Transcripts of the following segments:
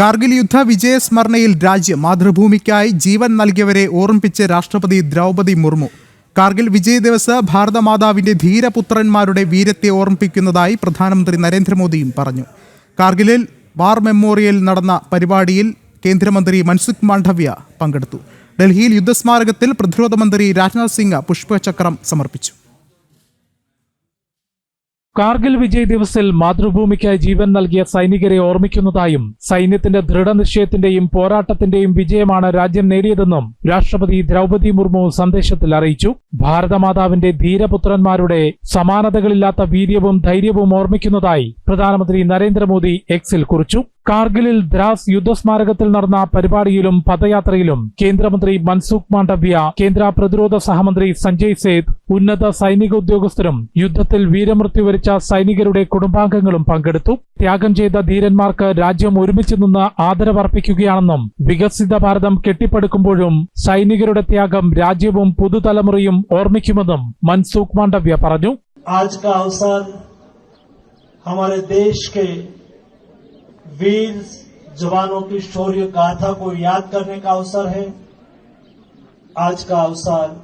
കാർഗിൽ യുദ്ധ വിജയസ്മരണയിൽ രാജ്യം മാതൃഭൂമിക്കായി ജീവൻ നൽകിയവരെ ഓർമ്മിപ്പിച്ച് രാഷ്ട്രപതി ദ്രൗപദി മുർമു. കാർഗിൽ വിജയ് ദിവസ് ഭാരതമാതാവിന്റെ ധീരപുത്രന്മാരുടെ വീരത്തെ ഓർമ്മിപ്പിക്കുന്നതായി പ്രധാനമന്ത്രി നരേന്ദ്രമോദിയും പറഞ്ഞു. കാർഗിലിൽ വാർ മെമ്മോറിയൽ നടന്ന പരിപാടിയിൽ കേന്ദ്രമന്ത്രി മൻസുഖ് മാണ്ഡവ്യ പങ്കെടുത്തു. ഡൽഹിയിൽ യുദ്ധസ്മാരകത്തിൽ പ്രതിരോധ മന്ത്രി രാജ്നാഥ് സിംഗ് പുഷ്പചക്രം സമർപ്പിച്ചു. കാർഗിൽ വിജയ് ദിവസിൽ മാതൃഭൂമിക്കായി ജീവൻ നൽകിയ സൈനികരെ ഓർമ്മിക്കുന്നതായും സൈന്യത്തിന്റെ ദൃഢനിശ്ചയത്തിന്റെയും പോരാട്ടത്തിന്റെയും വിജയമാണ് രാജ്യം നേടിയതെന്നും രാഷ്ട്രപതി ദ്രൗപദി മുർമു സന്ദേശത്തിൽ അറിയിച്ചു. ഭാരതമാതാവിന്റെ ധീരപുത്രന്മാരുടെ സമാനതകളില്ലാത്ത വീര്യവും ധൈര്യവും ഓർമ്മിക്കുന്നതായി പ്രധാനമന്ത്രി നരേന്ദ്രമോദി എക്സിൽ കുറിച്ചു. കാർഗിലിൽ ദ്രാസ് യുദ്ധസ്മാരകത്തിൽ നടന്ന പരിപാടിയിലും പദയാത്രയിലും കേന്ദ്രമന്ത്രി മൻസുഖ് മാണ്ഡവ്യ കേന്ദ്ര പ്രതിരോധ സഹമന്ത്രി സഞ്ജയ് സേത് ഉന്നത സൈനിക ഉദ്യോഗസ്ഥരും യുദ്ധത്തിൽ വീരമൃത്യു വരിച്ച സൈനികരുടെ കുടുംബാംഗങ്ങളും പങ്കെടുത്തു. ത്യാഗം ചെയ്ത ധീരന്മാർക്ക് രാജ്യം ഒരുമിച്ച് നിന്ന് ആദരവർപ്പിക്കുകയാണെന്നും വികസിത ഭാരതം കെട്ടിപ്പടുക്കുമ്പോഴും സൈനികരുടെ ത്യാഗം രാജ്യവും പുതുതലമുറയും ഓർമ്മിക്കുമെന്നും മൻസൂഖ് മാണ്ഡവ്യ പറഞ്ഞു. ആജ് കാ അവസാൻ ഹമാരെ ദേശ് കെ वीर जवानों की शौर्य गाथा को याद करने का अवसर है। आज का अवसर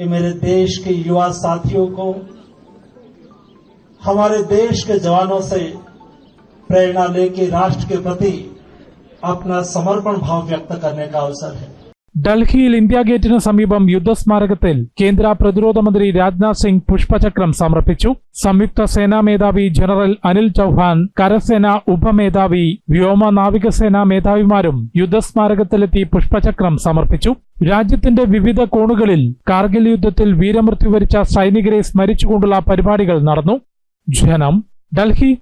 ये मेरे देश के युवा साथियों को, हमारे देश के जवानों से प्रेरणा लेके राष्ट्र के प्रति अपना समर्पण भाव व्यक्त करने का अवसर है। ഡൽഹിയിൽ ഇന്ത്യ ഗേറ്റിന് സമീപം യുദ്ധസ്മാരകത്തിൽ കേന്ദ്ര പ്രതിരോധ മന്ത്രി രാജ്നാഥ് സിംഗ് പുഷ്പചക്രം സമർപ്പിച്ചു. സംയുക്ത സേനാ മേധാവി ജനറൽ അനിൽ ചൌഹാൻ കരസേന ഉപമേധാവി വ്യോമ നാവികസേനാ മേധാവിമാരും യുദ്ധസ്മാരകത്തിലെത്തി പുഷ്പചക്രം സമർപ്പിച്ചു. രാജ്യത്തിന്റെ വിവിധ കോണുകളിൽ കാർഗിൽ യുദ്ധത്തിൽ വീരമൃത്യു വരിച്ച സൈനികരെ സ്മരിച്ചുകൊണ്ടുള്ള പരിപാടികൾ നടന്നു. ജനം ഡൽഹി